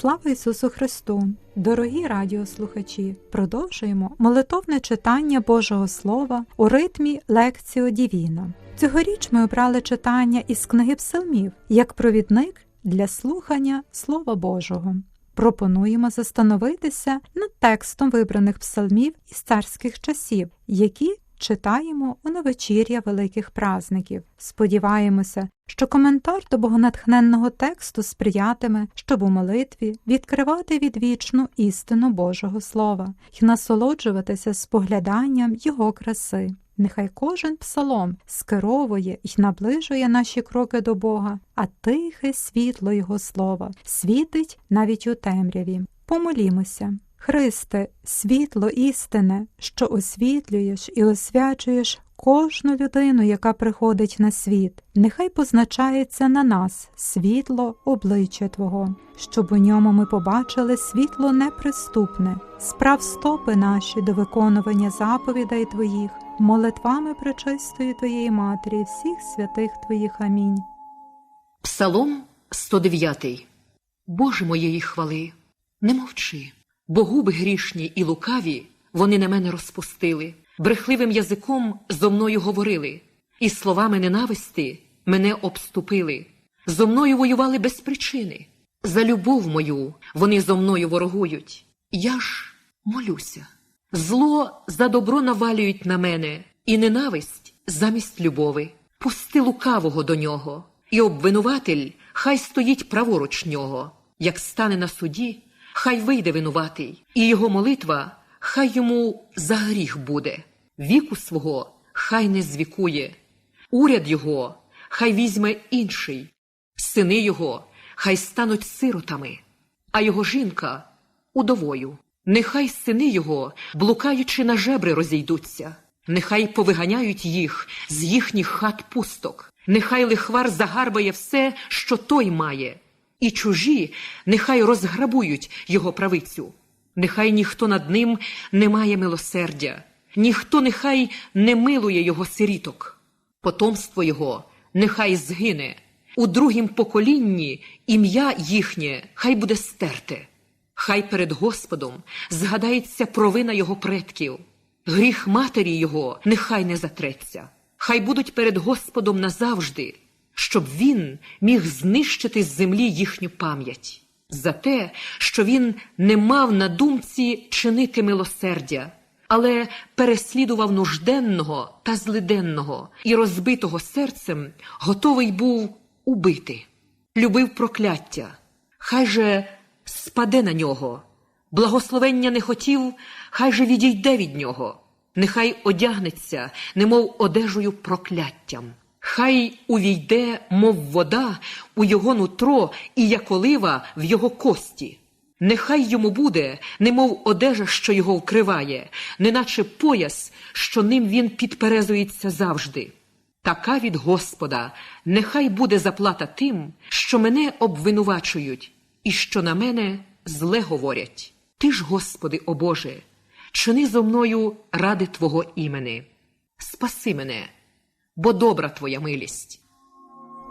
Слава Ісусу Христу! Дорогі радіослухачі! Продовжуємо молитовне читання Божого Слова у ритмі Лекціо Дівіна. Цьогоріч ми обрали читання із книги Псалмів як провідник для слухання Слова Божого. Пропонуємо застановитися над текстом вибраних псалмів із царських часів, які читаємо у новечір'я великих празників. Сподіваємося, що коментар до богонатхненного тексту сприятиме, щоб у молитві відкривати відвічну істину Божого Слова і насолоджуватися спогляданням Його краси. Нехай кожен псалом скеровує і наближує наші кроки до Бога, а тихе світло Його слова світить навіть у темряві. Помолімося. Христе, світло істине, що освітлюєш і освячуєш кожну людину, яка приходить на світ, нехай позначається на нас світло обличчя Твого, щоб у ньому ми побачили світло неприступне, справ стопи наші до виконування заповідей Твоїх, молитвами пречистої Твоєї Матері, всіх святих Твоїх. Амінь. Псалом 109. Боже моєї хвали, не мовчи, бо губи грішні і лукаві вони на мене розпустили, брехливим язиком зо мною говорили, і словами ненависти мене обступили, зо мною воювали без причини. За любов мою вони зо мною ворогують. Я ж молюся. Зло за добро навалюють на мене, і ненависть замість любови. Пусти лукавого до нього, і обвинуватель хай стоїть праворуч нього. Як стане на суді, хай вийде винуватий, і його молитва хай йому за гріх буде. Віку свого хай не звікує, уряд його хай візьме інший, сини його хай стануть сиротами, а його жінка удовою. Нехай сини його, блукаючи на жебри, розійдуться, нехай повиганяють їх з їхніх хат пусток, нехай лихвар загарбає все, що той має, і чужі нехай розграбують його правицю. Нехай ніхто над ним не має милосердя, ніхто нехай не милує його сиріток. Потомство його нехай згине, у другім поколінні ім'я їхнє хай буде стерте. Хай перед Господом згадається провина його предків, гріх матері його нехай не затреться, хай будуть перед Господом назавжди, щоб він міг знищити з землі їхню пам'ять, за те, що він не мав на думці чинити милосердя, але переслідував нужденного та злиденного і розбитого серцем готовий був убити, любив прокляття. Хай же спаде на нього, благословення не хотів, хай же відійде від нього, нехай одягнеться, немов одежею прокляттям, хай увійде, мов вода, у його нутро і як олива в його кості. Нехай йому буде, немов одежа, що його вкриває, неначе пояс, що ним він підперезується завжди. Така від Господа, нехай буде заплата тим, що мене обвинувачують і що на мене зле говорять. Ти ж, Господи, о Боже, чини зо мною ради Твого імени. Спаси мене, бо добра Твоя милість.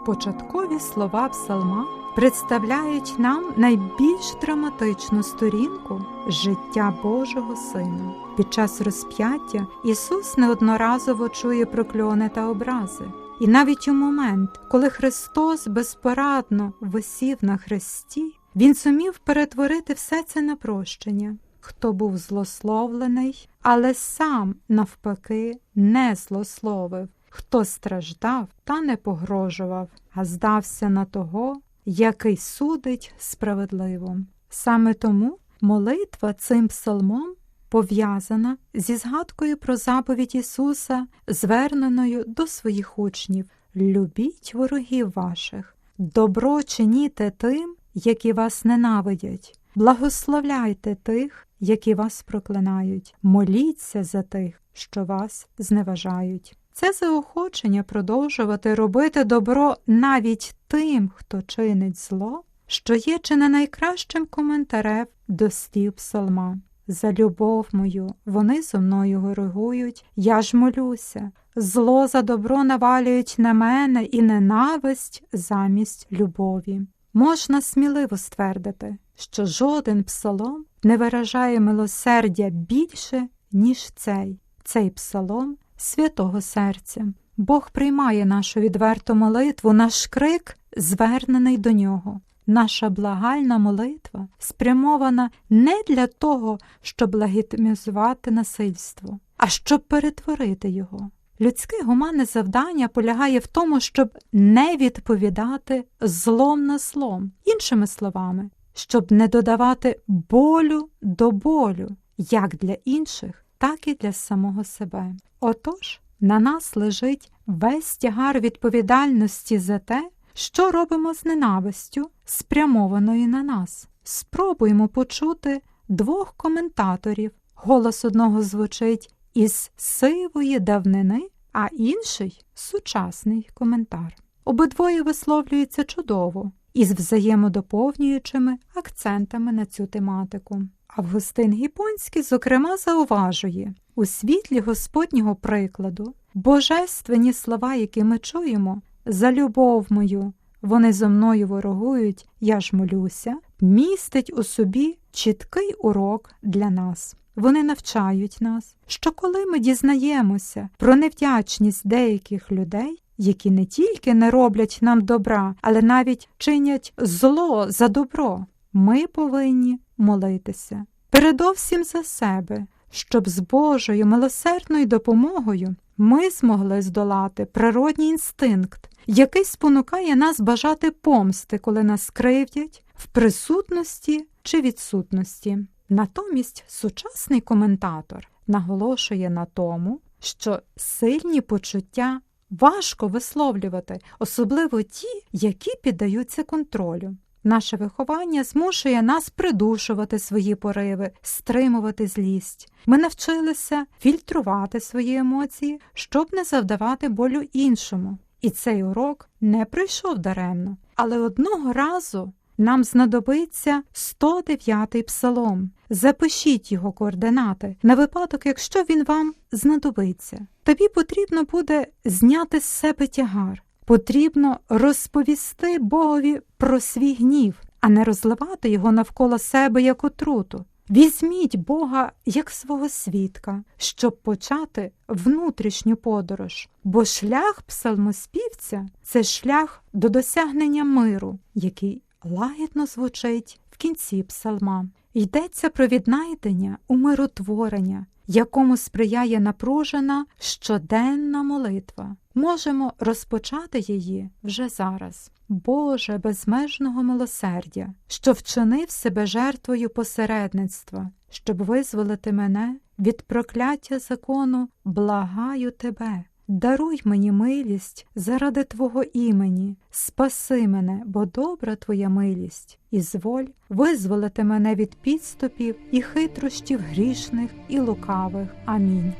Початкові слова псалма представляють нам найбільш драматичну сторінку життя Божого Сина. Під час розп'яття Ісус неодноразово чує прокльони та образи. І навіть у момент, коли Христос безпорадно висів на хресті, Він сумів перетворити все це на прощення. Хто був злословлений, але сам, навпаки, не злословив, хто страждав та не погрожував, а здався на того, який судить справедливо. Саме тому молитва цим псалмом пов'язана зі згадкою про заповідь Ісуса, зверненою до своїх учнів Любіть ворогів ваших, добро чиніте тим, які вас ненавидять, благословляйте тих, які вас проклинають, моліться за тих, що вас зневажають. Це заохочення продовжувати робити добро навіть тим, хто чинить зло, що є чи не найкращим коментарем до слів псалма. За любов мою вони зо мною ворогують, я ж молюся. Зло за добро навалюють на мене і ненависть замість любові. Можна сміливо ствердити, що жоден псалом не виражає милосердя більше, ніж цей. Цей псалом святого серця. Бог приймає нашу відверту молитву, наш крик звернений до нього. Наша благальна молитва спрямована не для того, щоб легітимізувати насильство, а щоб перетворити його. Людське гуманне завдання полягає в тому, щоб не відповідати злом на злом, іншими словами, щоб не додавати болю до болю, як для інших, так і для самого себе. Отож, на нас лежить весь тягар відповідальності за те, що робимо з ненавистю, спрямованою на нас. Спробуємо почути двох коментаторів. Голос одного звучить із сивої давнини, а інший сучасний коментар. Обидвоє висловлюються чудово із взаємодоповнюючими акцентами на цю тематику. Августин Гіпонський, зокрема, зауважує у світлі Господнього прикладу божественні слова, які ми чуємо, за любов мою, вони зо мною ворогують, я ж молюся, містить у собі чіткий урок для нас. Вони навчають нас, що коли ми дізнаємося про невдячність деяких людей, які не тільки не роблять нам добра, але навіть чинять зло за добро, ми повинні молитися. Передовсім за себе, щоб з Божою милосердною допомогою ми змогли здолати природній інстинкт, який спонукає нас бажати помсти, коли нас кривдять, в присутності чи відсутності. Натомість сучасний коментатор наголошує на тому, що сильні почуття важко висловлювати, особливо ті, які піддаються контролю. Наше виховання змушує нас придушувати свої пориви, стримувати злість. Ми навчилися фільтрувати свої емоції, щоб не завдавати болю іншому. І цей урок не пройшов даремно. Але одного разу нам знадобиться 109-й псалом. Запишіть його координати на випадок, якщо він вам знадобиться. Тобі потрібно буде зняти з себе тягар. Потрібно розповісти Богові про свій гнів, а не розливати його навколо себе як отруту. Візьміть Бога як свого свідка, щоб почати внутрішню подорож, бо шлях псалмоспівця це шлях до досягнення миру, який лагідно звучить в кінці псалма. Йдеться про віднайдення умиротворення, якому сприяє напружена щоденна молитва. Можемо розпочати її вже зараз. Боже безмежного милосердя, що вчинив себе жертвою посередництва, щоб визволити мене від прокляття закону, благаю тебе. Даруй мені милість заради Твого імені, спаси мене, бо добра Твоя милість, і зволь визволити мене від підступів і хитрощів грішних і лукавих. Амінь.